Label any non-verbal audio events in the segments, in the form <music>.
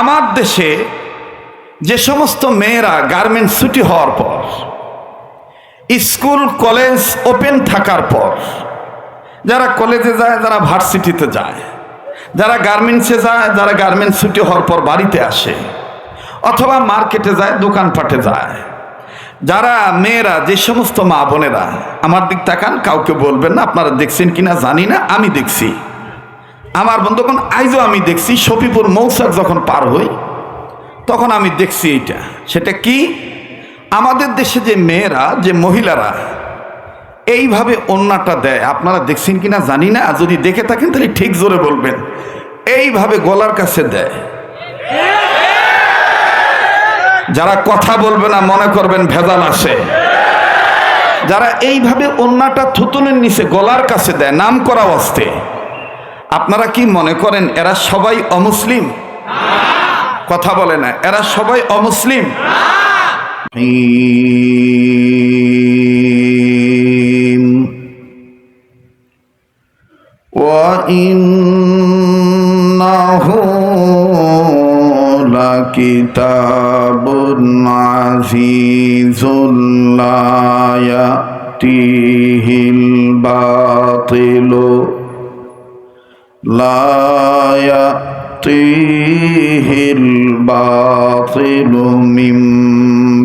আমার দেশে যে সমস্ত মেয়েরা গার্মেন্টস ছুটি হওয়ার পর, স্কুল, কলেজ ওপেন থাকার পর, যারা কলেজে যায়, যারা ভার্সিটিতে যায়, যারা গার্মেন্টসে যায়, যারা গার্মেন্টস ছুটি হওয়ার পর বাড়িতে আসে, অথবা মার্কেটে যায়, দোকানপাটে যায়, যারা মেয়েরা, যে সমস্ত মা বোনেরা, আমার দিক তাকান, কাউকে বলবেন না, আপনারা দেখছেন কিনা জানি না, আমি দেখছি। আমার বন্ধুগণ আইজও আমি দেখছি শফিপুর মৌসাক যখন পার হই, তখন আমি দেখছি এইটা। সেটা কি? আমাদের দেশে যে মেয়েরা, যে মহিলারা এইভাবে অন্যটা দেয়, আপনারা দেখছেন কিনা জানি না যদি দেখে থাকেন তাহলে ঠিক জোরে বলবেন, এইভাবে গলার কাছে দেয়। যারা কথা বলবে না, মনে করবেন ভেজাল আসে যারা এইভাবে অন্যটা থুতুনের নিচে গলার কাছে দেয় নাম করা অস্তে। আপনারা কি মনে করেন এরা সবাই অমুসলিম কথা বলে না এরা সবাই অমুসলিম وإنه لكتاب عزيز لا يأتيه الباطل لا يأتيه الباطل من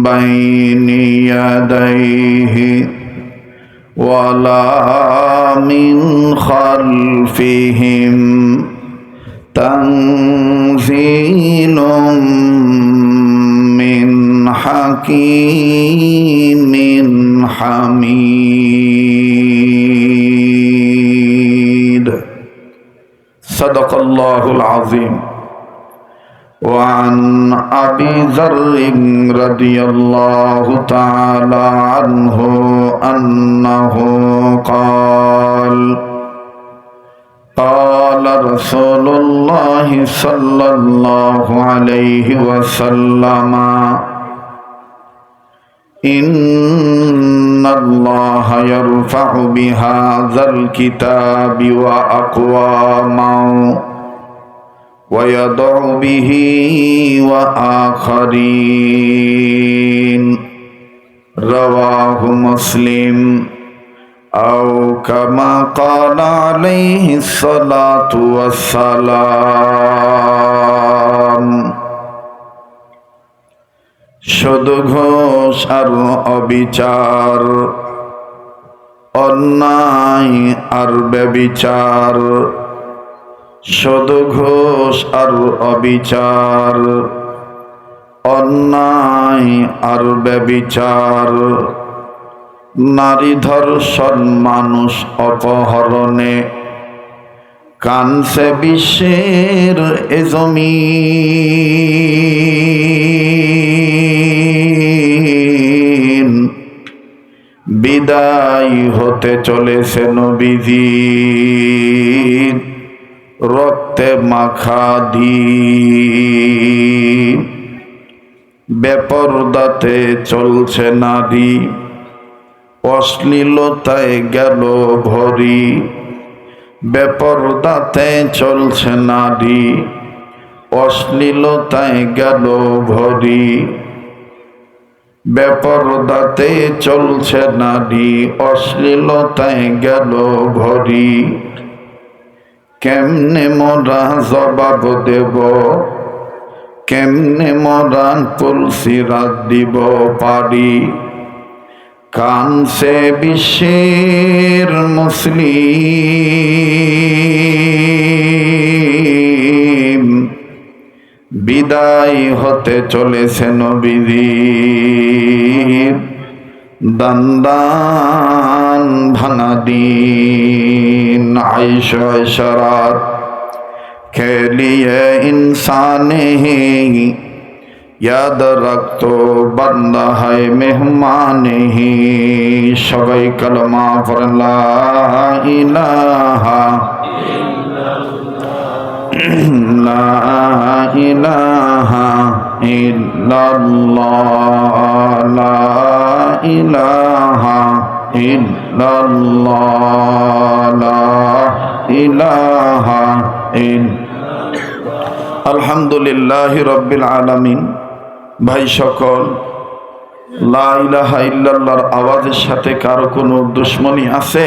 بين يديه ولا من خلفهم تنزيل من حكيم حميد صدق الله العظيم وعن أبي ذر رضي الله تعالى عنه أنه قال قال رسول الله صلى الله عليه وسلم إن الله يرفع بهذا الكتاب وأقواما ويضع به وآخرين رواه مسلم أو كما قال عليه الصلاة والسلام শুধু ঘোষ আর অবিচার, অন্যায় আর ব্যবিচার শুধু ঘোষ আর অবিচার, অন্যায় আর ব্যবিচার। নারী ধর্ষণ মানুষ অপহরণে কানসে বিশ্বের এ জমিন বিদায় হতে চলেছে নবীজি। রক্তে মাখা দিন। বেপরদাতে চলছে নারী। অশ্লীলতায় গেল ভরি। বেপরদাতে চলছে নারী। অশ্লীলতায় গেল ভরি। বেপরদাতে চলছে নারী অশ্লীলতায় গেল ভরি কেমনে মোরা জবাব দেব? কেমনে মোরা তুলসি রাত দিব পারি? কানসে বিশ্বের মুসলিম। বিদায় হতে চলেছে নবীজি। দন্দান ভাঙা দিন আইশ শরাত খেলিয়ে ইনসানে ইয়াদ রক্ত বন্দ হয় মেহমানে। সবাই কলমা পড়লা ইলাহা আলহামদুলিল্লাহ রবিল আলমিন। ভাই সকল লাহ ইল্লাহার আওয়াজের সাথে কারও কোনো দুশ্মনী আছে?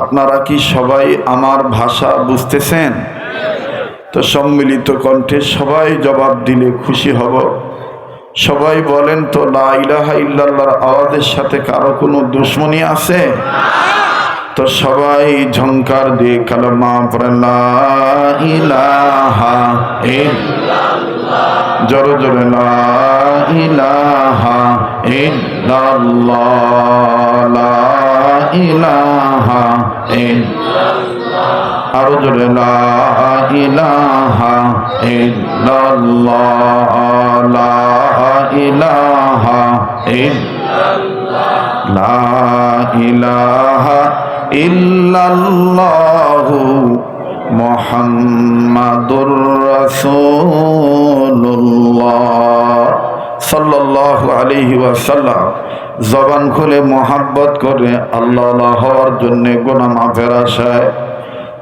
আপনারা কি সবাই আমার ভাষা বুঝতেছেন? তো সম্মিলিত কণ্ঠে সবাই জবাব দিলে খুশি হব। সবাই বলেন তো, লা ইলাহা আওয়াজের সাথে কারও কোনো দুশ্মনী আছে? তো সবাই ঝংকার দিয়ে কালমা পড়েন লা ইলাহা ইল্লাল্লাহ। জোরে লা ইলাহা ইল্লাল্লাহ। লা ইলাহা ইল্লাল্লাহ। আরও জোরে ইলাহা ইলাহা ইল্লাল্লাহ। লা ইলাহা ইল্লাল্লাহু মুহাম্মাদুর রাসূলুল্লাহ। সাল্লাল্লাহু আলাইহি ওয়াসাল্লাম। জবান খুলে মোহাব্বত করে আল্লাহ হওয়ার জন্য গোনা মাফের আশায়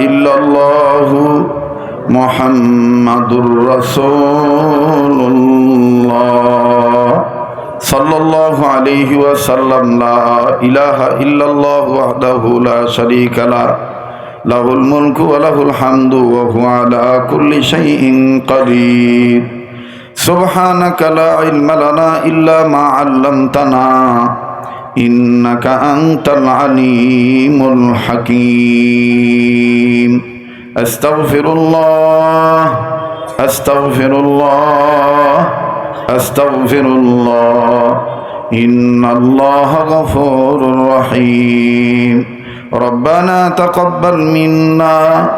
ইহু মোহাম্মদুর রসোল্লাহ সাল্লাল্লাহু আলাইহি ওয়াসাল্লাম। লা ইলাহা ইল্লাল্লাহু ওয়াহদাহু লা শারীকা লা, লাহুল মুলকু ওয়া লাহুল হামদু ওয়া হুয়া আলা কুল্লি শাইইন قدير সুবহানাকা লা ইলমা লানা ইল্লা মা 'আল্লামতানা। إنك أنت العليم الحكيم أستغفر الله أستغفر الله أستغفر الله إن الله غفور رحيم ربنا تقبل منا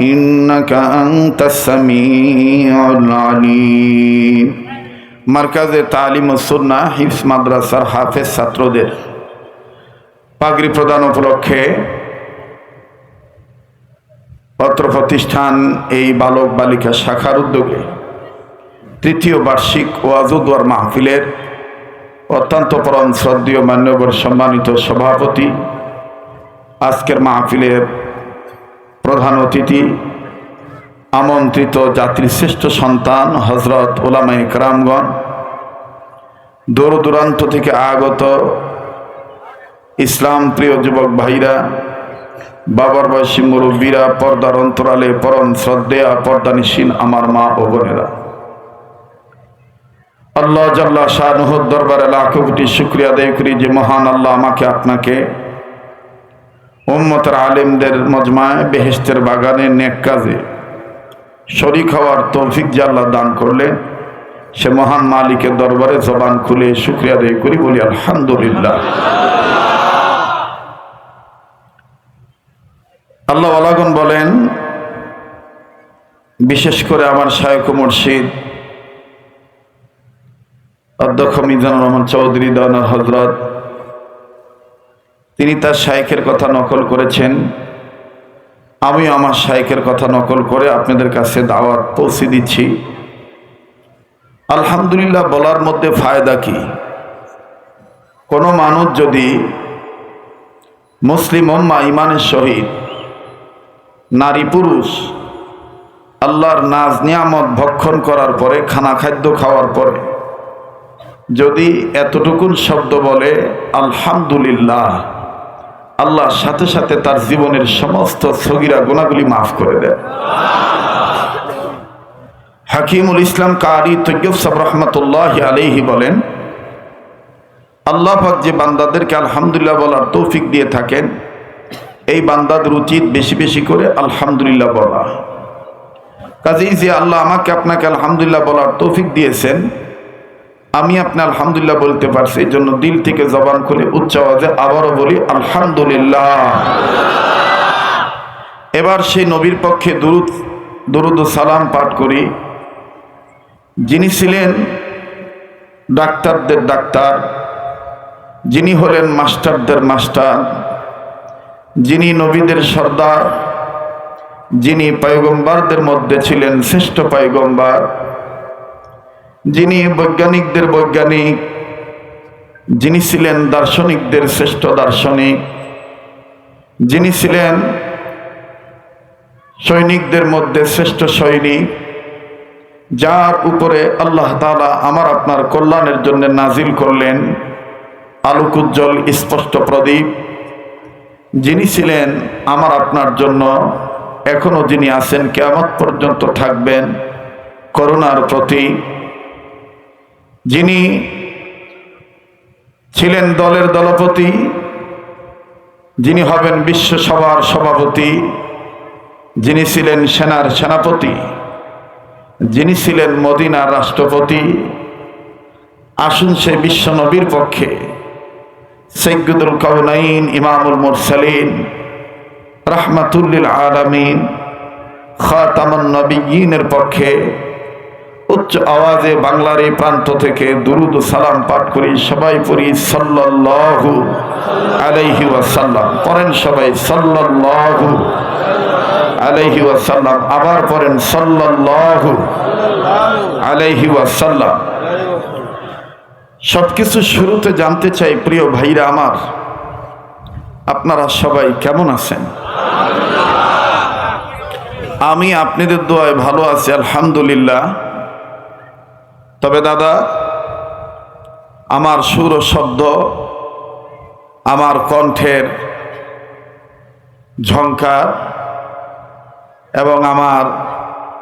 إنك أنت السميع العليم মার্কাজে তালিম সুন্না হিফস মাদ্রাসার হাফেজ ছাত্রদের পাগড়ি প্রদান উপলক্ষে পত্র প্রতিষ্ঠান এই বালক বালিকা শাখার উদ্যোগে তৃতীয় বার্ষিক ওয়াজুদ্ওয়ার মাহফিলের অত্যন্ত পরম শ্রদ্ধীয় মান্যবর সম্মানিত সভাপতি, আজকের মাহফিলের প্রধান অতিথি আমন্ত্রিত জাতির শ্রেষ্ঠ সন্তান হজরত ওলামাই রামগণ দূর দূরান্ত থেকে আগত ইসলাম প্রিয় যুবক ভাইরা, বাবার বয়সী মুরব্বীরা, পর্দার অন্তরালে পরম শ্রদ্ধেয়া পর্দানিসীন আমার মা ও বোনেরা। আল্লাহ জাল্লা শাহ নহর দরবারে লাখো কোটি শুক্রিয়া আদায় করি যে মহান আল্লাহ আমাকে আপনাকে উম্মতের আলেমদের মজমায় বেহেস্তের বাগানে নেক কাজে শরিক হওয়ার তৌফিক আল্লাহ দান করলেন, সে মহান মালিকের দরবারে জবান খুলে শুক্রিয়া আদায় করি, বলি আলহামদুলিল্লাহ। আল্লাহ আলাগন বলেন, বিশেষ করে আমার শায়ক মুর্শিদ, অধ্যক্ষ মিজানুর রহমান চৌধুরী দানার হজরত, তিনি তার শায়েখের কথা নকল করেছেন। আমি আমার শাইকের কথা নকল করে আপনাদের কাছে দাওয়াত পৌঁছে দিচ্ছি। আলহামদুলিল্লাহ বলার মধ্যে ফায়দা কি? কোনো মানুষ যদি মুসলিম উম্মা ইমানের সহিত নারী পুরুষ আল্লাহর নাজ নিয়ামত ভক্ষণ করার পরে, খানা খাদ্য খাওয়ার পরে, যদি এতটুকুন শব্দ বলে, আলহামদুলিল্লাহ আল্লাহ সাথে সাথে তার জীবনের সমস্ত সগিরা গুণাগুলি মাফ করে দেয় হাকিমুল ইসলাম কারি তৈয়ব সাব রহমতুল্লাহ আলহি বলেন, আল্লাহ পাক যে বান্দাদেরকে আলহামদুলিল্লাহ বলার তৌফিক দিয়ে থাকেন, এই বান্দাদের উচিত বেশি বেশি করে আলহামদুলিল্লাহ বলা। কাজেই যে আল্লাহ আমাকে আপনাকে আলহামদুলিল্লাহ বলার তৌফিক দিয়েছেন আমি আপনি আলহামদুলিল্লাহ বলতে পারছি, এই জন্য দিল থেকে জবান খুলে উচ্চ আওয়াজে আবারও বলি, আলহামদুলিল্লাহ। এবার সেই নবীর পক্ষে দুরুদ দুরুদ সালাম পাঠ করি। যিনি ছিলেন ডাক্তারদের ডাক্তার, যিনি হলেন মাস্টারদের মাস্টার, যিনি নবীদের সর্দার, যিনি পয়গম্বারদের মধ্যে ছিলেন শ্রেষ্ঠ পয়গম্বার যিনি বৈজ্ঞানিকদের বৈজ্ঞানিক, যিনি ছিলেন দার্শনিকদের শ্রেষ্ঠ দার্শনিক, যিনি ছিলেন সৈনিকদের মধ্যে শ্রেষ্ঠ সৈনিক, যার উপরে আল্লাহ তালা আমার আপনার কল্যাণের জন্য নাজিল করলেন আলোকুজ্জ্বল স্পষ্ট প্রদীপ। যিনি ছিলেন আমার আপনার জন্য এখনও যিনি আছেন কেমত পর্যন্ত থাকবেন করোনার প্রতি যিনি ছিলেন দলের দলপতি, যিনি হবেন বিশ্বসভার সভাপতি, যিনি ছিলেন সেনার সেনাপতি, যিনি ছিলেন মদিনার রাষ্ট্রপতি, আসুন সে বিশ্ব নবীর পক্ষে, সৈয়দুল কৌনাইন ইমামুল মুরসালিন রাহমাতুল্লিল আলামিন, খাতামুন নবীনের পক্ষে উচ্চ আওয়াজে বাংলার এই প্রান্ত থেকে দুরুদ সালাম পাঠ করি সবাই পড়ি সাল্লাল্লাহু আলাইহি ওয়াসাল্লাম। পড়েন সবাই সাল্লাল্লাহু আলাইহি ওয়াসাল্লাম। আবার পড়েন সাল্লাল্লাহু আলাইহি ওয়াসাল্লাম। সবকিছু শুরুতে জানতে চাই, প্রিয় ভাইরা আমার, আপনারা সবাই কেমন আছেন? আমি আপনাদের দোয়ায় ভালো আছি, আলহামদুলিল্লাহ। তবে দাদা, আমার সুর শব্দ, আমার কণ্ঠের ঝঙ্কার এবং আমার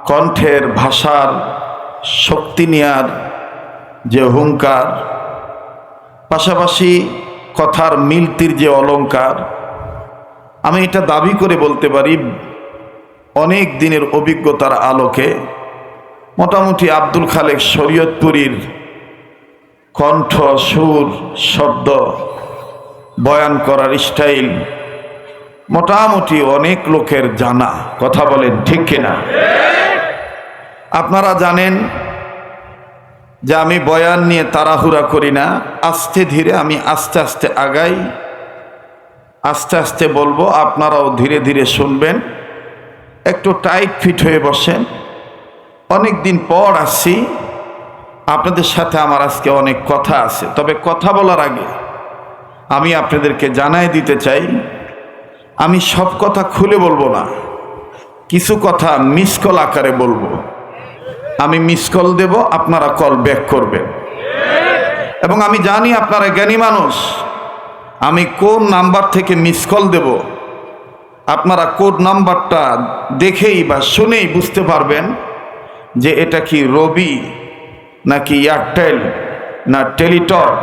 কণ্ঠের ভাষার শক্তি নেয়ার যে হুঙ্কার পাশাপাশি কথার মিলতির যে অলঙ্কার আমি এটা দাবি করে বলতে পারি, অনেক দিনের অভিজ্ঞতার আলোকে মোটামুটি আব্দুল খালেক শরীয়তপুরীর কণ্ঠ, সুর, শব্দ বয়ান করার স্টাইল মোটামুটি অনেক লোকের জানা। কথা বলেন ঠিক কিনা? আপনারা জানেন যে আমি বয়ান নিয়ে তাড়াহুড়া করি না, আস্তে ধীরে আমি আস্তে আস্তে আগাই, আস্তে আস্তে বলব, আপনারাও ধীরে ধীরে শুনবেন, একটু টাইট ফিট হয়ে বসেন। অনেক দিন পর আসছি। আপনাদের সাথে আমার আজকে অনেক কথা আছে। তবে কথা বলার আগে আমি আপনাদেরকে জানাই দিতে চাই, আমি সব কথা খুলে বলব না। কিছু কথা মিস কল আকারে বলব। আমি মিস কল দেব, আপনারা কল ব্যাক করবেন। এবং আমি জানি আপনারা জ্ঞানী মানুষ। আমি কোন নাম্বার থেকে মিস কল দেব। আপনারা কোড নাম্বারটা দেখেই বা শুনেই বুঝতে পারবেন। যে এটা কি রবি, নাকি এয়ারটেল না টেলিটক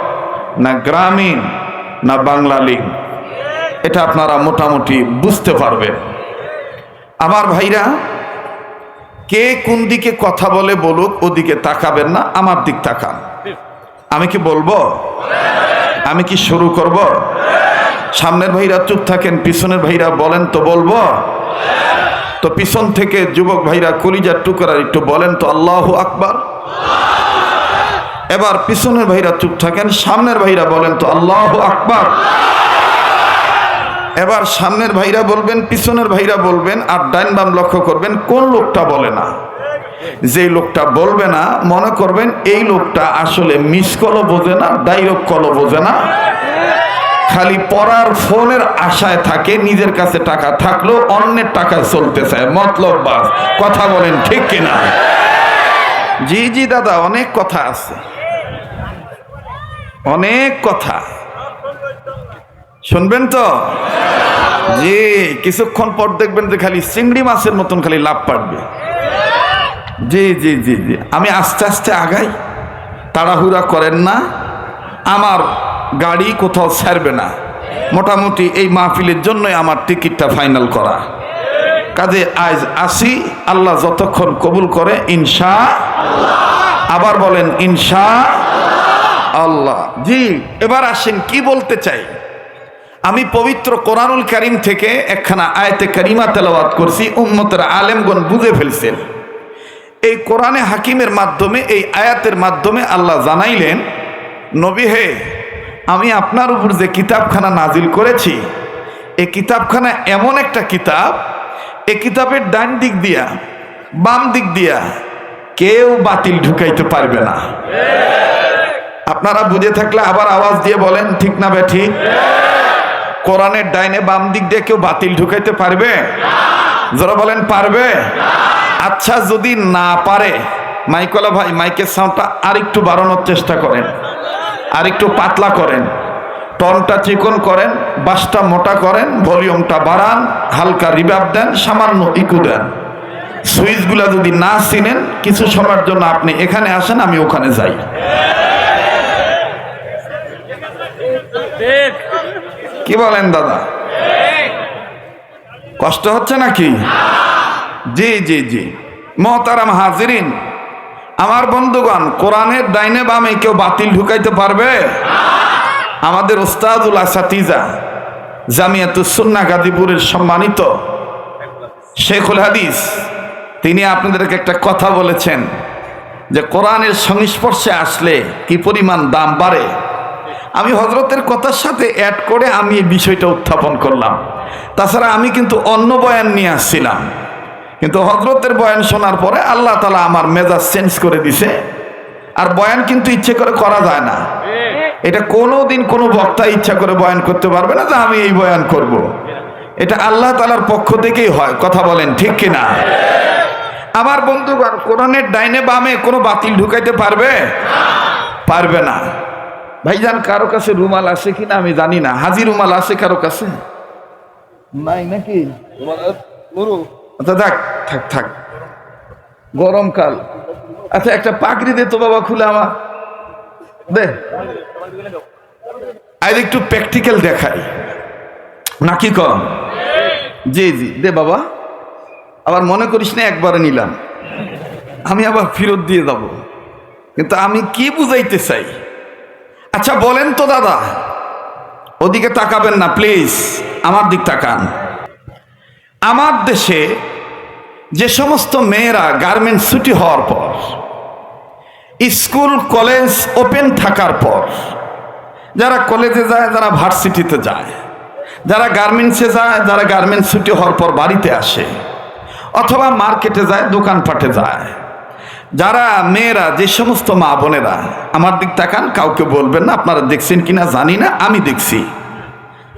না গ্রামীণ না বাংলা লিঙ্ক এটা আপনারা মোটামুটি বুঝতে পারবেন। আমার ভাইরা, কে কোন দিকে কথা বলে বলুক, ওদিকে তাকাবেন না, আমার দিক তাকান। আমি কি বলব? আমি কি শুরু করব? সামনের ভাইরা চুপ থাকেন, পিছনের ভাইরা বলেন তো বলব? তো পিছন থেকে যুবক ভাইরা কলিজার টুকরার একটু বলেন তো, আল্লাহ আকবার। এবার পিছনের ভাইরা চুপ থাকেন, সামনের ভাইরা বলেন তো, আল্লাহ আকবার। এবার সামনের ভাইরা বলবেন, পিছনের ভাইরা বলবেন, আর ডাইন বাম লক্ষ্য করবেন, কোন লোকটা বলে না। যে লোকটা বলবে না, মনে করবেন, এই লোকটা আসলে মিস কলও বোঝে না ডাইরেক্ট কলও বোঝে না। খালি পড়ার ফোনের আশায় থাকে, নিজের কাছে টাকা থাকলেও অন্যের টাকায় চলতে চায় মতলব বাস, কথা বলেন ঠিক কিনা? জি জি, দাদা, অনেক কথা আছে। অনেক কথা। শুনবেন তো? জি, কিছুক্ষণ পর দেখবেন যে খালি চিংড়ি মাছের মতন খালি লাভ পাড়বে। জি জি জি জি। আমি আস্তে আস্তে আগাই। তাড়াহুড়া করেন না। আমার গাড়ি কোথাও ছাড়বে না। মোটামুটি এই মাহফিলের জন্যই আমার টিকিটটা ফাইনাল করা। কাজে আজ আসি, আল্লাহ যতক্ষণ কবুল করে, ইনশা আবার বলেন, ইনশা আল্লাহ। জি, এবার আসেন, কি বলতে চাই? আমি পবিত্র কোরআনুল করিম থেকে একখানা আয়তে করিমা তেলাওয়াত করছি, উম্মতের আলেমগণ বুঝে ফেলছেন। এই কোরআনে হাকিমের মাধ্যমে, এই আয়াতের মাধ্যমে আল্লাহ জানাইলেন, নবী হে আমি আপনার উপর যে কিতাবখানা নাজিল করেছি এই কিতাবখানা এমন একটা কিতাব এই কিতাবের ডান দিক দিয়া, বাম দিক দিয়া কেউ বাতিল ঢুকাইতে পারবে না। আপনারা বুঝে থাকলে আবার আওয়াজ দিয়ে বলেন, ঠিক না বে কোরআনের ডাইনে বাম দিক দিয়ে কেউ বাতিল ঢুকাইতে পারবে? যারা বলেন পারবে? আচ্ছা যদি না পারে মাইকলা ভাই, মাইকের সাউন্ডটা আর একটু বাড়ানোর চেষ্টা করেন। আর একটু পাতলা করেন। টনটা চিকন করেন বাসটা মোটা করেন ভলিউমটা বাড়ান হালকা রিভাব দেন সামান্য ইকু দেন। সুইচগুলা যদি না চিনেন কিছু সময়ের জন্য আপনি এখানে আসেন আমি ওখানে যাই। কি বলেন দাদা? কষ্ট হচ্ছে নাকি? জি জি জি। মহতারাম হাজিরিন আমার বন্ধুগণ, কোরআনের ডাইনে বামে কেউ বাতিল ঢুকাইতে পারবে? আমাদের ওস্তাদুল আসাতিজা জামিয়াতুসুন্না গাজীপুরের সম্মানিত শেখুল হাদিস, তিনি আপনাদেরকে একটা কথা বলেছেন যে কোরআনের সংস্পর্শে আসলে কি পরিমাণ দাম বাড়ে। আমি হজরতের কথার সাথে অ্যাড করে আমি এই বিষয়টা উত্থাপন করলাম। তাছাড়া আমি কিন্তু অন্য বয়ান নিয়ে আসছিলাম। কিন্তু হজরতের বয়ান শোনার পরে আল্লাহ তালা আমার মেজাজ চেঞ্জ করে দিছে। আর বয়ান কিন্তু ইচ্ছে করে করা যায় না। এটা কোনো দিন কোনো বক্তা ইচ্ছা করে বয়ান করতে পারবে না যে আমি এই বয়ান করব। এটা আল্লাহ তালার পক্ষ থেকেই হয় কথা বলেন ঠিক কিনা? আমার বন্ধুগণ কোরআনের ডাইনে বামে কোনো বাতিল ঢুকাইতে পারবে? পারবে না। ভাইজান কারও কাছে রুমাল আছে কিনা আমি জানি না। হাজি রুমাল আছে কারও কাছে? নাই নাকি? আচ্ছা থাক থাক থাক। গরমকাল আচ্ছা একটা পাগড়ি দে তো বাবা, খুলে আমার। দে। আজ একটু প্র্যাকটিক্যাল দেখাই। নাকি কম? জি জি, দে বাবা। আবার মনে করিস না, একবারে নিলাম। আমি আবার ফেরত দিয়ে যাব। কিন্তু আমি কি বুঝাইতে চাই? আচ্ছা বলেন তো দাদা। ওদিকে তাকাবেন না, প্লিজ। আমার দিক তাকান। আমার দেশে যে সমস্ত মেয়েরা গার্মেন্টস ছুটি হওয়ার পর, স্কুল, কলেজ ওপেন থাকার পর, যারা কলেজে যায়, যারা ভার্সিটিতে যায়, যারা গার্মেন্টসে যায়, যারা গার্মেন্টস ছুটি হওয়ার পর বাড়িতে আসে, অথবা মার্কেটে যায়, দোকানপাটে যায়, যারা মেয়েরা, যে সমস্ত মা বোনেরা, আমার দিক তাকান, কাউকে বলবেন না, আপনারা দেখছেন কিনা জানি না, আমি দেখছি।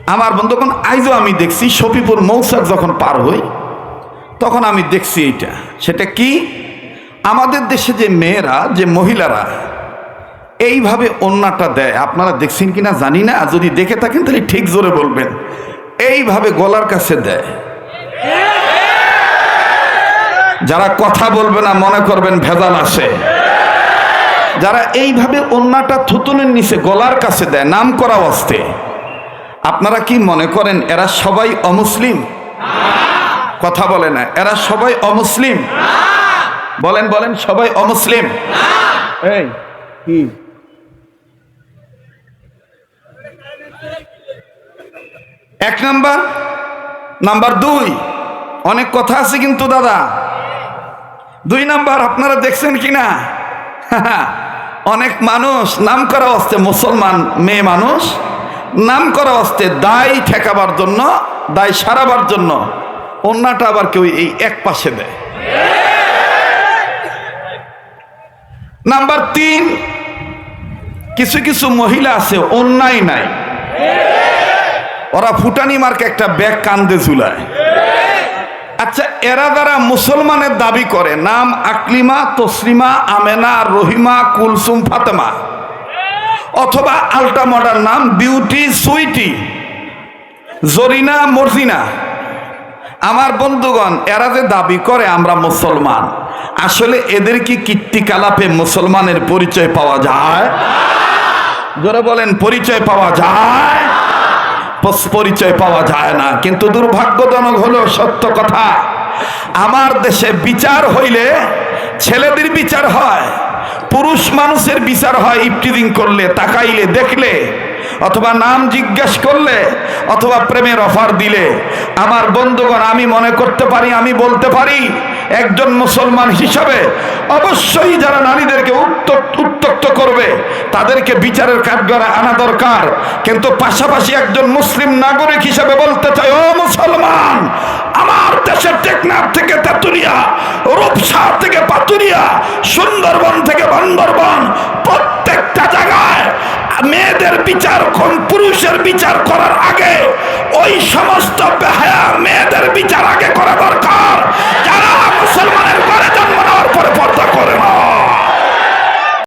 আমার বন্ধুগণ আইজও আমি দেখছি শফিপুর মৌসাক যখন পার হই, তখন আমি দেখছি এইটা। সেটা কি? আমাদের দেশে যে মেয়েরা, যে মহিলারা, এইভাবে অন্যটা দেয়। আপনারা দেখছেন কিনা জানি না যদি দেখে থাকেন তাহলে ঠিক জোরে বলবেন। এইভাবে গলার কাছে দেয়। যারা কথা বলবে না, মনে করবেন ভেজাল আসে যারা এইভাবে অন্যটা থুতুনের নিচে গলার কাছে দেয়, নাম করা অস্তে আপনারা কি মনে করেন এরা সবাই অমুসলিম? কথা বলে না এরা সবাই অমুসলিম? বলেন বলেন সবাই অমুসলিম? এই কি? এক নাম্বার নাম্বার দুই অনেক কথা আছে কিন্তু দাদা। দুই নাম্বার আপনারা দেখছেন কিনা <laughs> অনেক মানুষ নাম করা হচ্ছে মুসলমান মেয়ে মানুষ। নাম করা অস্তে দায় ঠেকাবার জন্য, দায় সারাবার জন্য অন্যটা আবার কেউ এই এক পাশে দেয়। নাম্বার তিন, কিছু কিছু মহিলা আছে অন্যায় নাই। ওরা ফুটানি মার্কে একটা ব্যাগ কান্দে ঝুলায়। আচ্ছা এরা দ্বারা মুসলমানের দাবি করে, নাম আকলিমা, তসলিমা, আমেনা, রহিমা, কুলসুম, ফাতেমা অথবা আল্টা মডার্ন নাম বিউটি সুইটি। জরিনা মর্জিনা। আমার বন্ধুগণ, এরা যে দাবি করে আমরা মুসলমান, আসলে এদের কি কীর্তিকালাপে মুসলমানের পরিচয় পাওয়া যায়? জোরে বলেন, পরিচয় পাওয়া যায়? পরিচয় পাওয়া যায় না। কিন্তু দুর্ভাগ্যজনক হলো সত্য কথা, আমার দেশে বিচার হইলে ছেলেদের বিচার হয়। পুরুষ মানুষের বিচার হয় ইফটিদিং করলে, তাকাইলে, দেখলে, অথবা নাম জিজ্ঞেস করলে, অথবা প্রেমের অফার দিলে। আমার বন্ধুগণ, আমি মনে করতে পারি, আমি বলতে পারি একজন মুসলমান হিসাবে অবশ্যই যারা নারীদেরকে উত্তক্ত করবে, তাদেরকে বিচারের কাঠগড়ে আনা দরকার। কিন্তু পাশাপাশি একজন মুসলিম নাগরিক হিসাবে বলতে চাই, ও মুসলমান, আমার দেশের টেকনাফ থেকে তেতুরিয়া রূপসা থেকে পাতুরিয়া, সুন্দরবন থেকে বান্দরবন, প্রত্যেকটা জায়গায় মেয়েদের বিচার কোন পুরুষের বিচার করার আগে ওই সমস্ত বেহায়া মেয়েদের বিচার আগে মুসলমানের ঘরে জন্ম নেওয়ার পরে